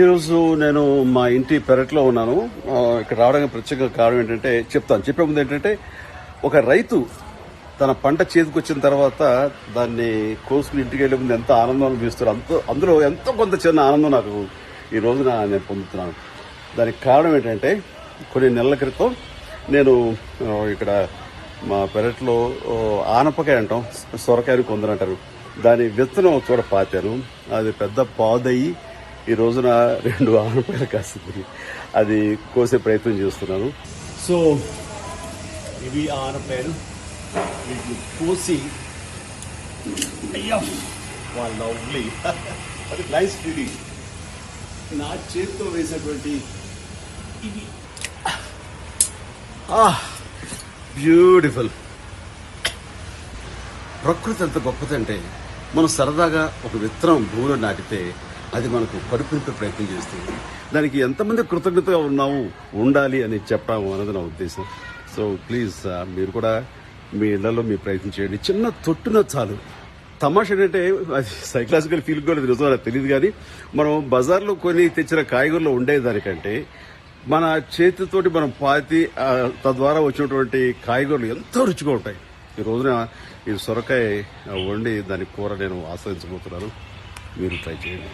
ఈరోజు నేను మా ఇంటి పెరట్లో ఉన్నాను. ఇక్కడ రావడానికి ప్రత్యేక కారణం ఏంటంటే చెప్తాను. చెప్పే ముందు ఏంటంటే ఒక రైతు తన పంట చేతికి వచ్చిన తర్వాత దాన్ని కోసుకుని ఇంటికి వెళ్ళే ముందు ఎంత ఆనందం అనిపిస్తారు. అంత అందులో ఎంతో కొంత చిన్న ఆనందం నాకు ఈ రోజున నేను పొందుతున్నాను. దానికి కారణం ఏంటంటే కొన్ని నెలల క్రితం నేను ఇక్కడ మా పెరట్లో ఆనపకాయ అంటాం సొరకాయని కొందరంటారు దాని విత్తనం చూడ పాతాను అది పెద్ద పాదయ్యి ఈ రోజున రెండు ఆనపకాయలు కాస్తుంది అది కోసే ప్రయత్నం చేస్తున్నాను. సో ఇవి ఆనపకాయలు వీటిని కోసి అయ్యా వాళ్ళ లవ్లీ అది నైస్ ఫీలింగ్ నా చేతితో వేసినటువంటి ఇవి. బ్యూటిఫుల్ ప్రకృతి ఎంత గొప్పదంటే మనం సరదాగా ఒక విత్తనం భూమిలో నాటితే అది మనకు కడుపునిపే ప్రయత్నం చేస్తుంది. దానికి ఎంతమంది కృతజ్ఞతగా ఉన్నాము ఉండాలి అని చెప్పడం అన్నది నా ఉద్దేశం. సో ప్లీజ్ uh, మీరు కూడా మీ ఇళ్ళలో మీ ప్రయత్నం చేయండి. చిన్న తొట్టున చాలు. తమాషా ఏంటంటే అది సైకలాజికల్ ఫీల్ కూడా నిజం నాకు తెలియదు కానీ మనం బజార్లో కొని తెచ్చిన కాయగూరలో ఉండేదానికంటే మన చేతితోటి మనం పాతి తద్వారా వచ్చినటువంటి కాయగూరలు ఎంతో రుచిగా ఉంటాయి. ఈ రోజున ఈ సొరకాయ వండి దాని కూర నేను ఆస్వాదించబోతున్నాను మీరు ట్రై చేయండి.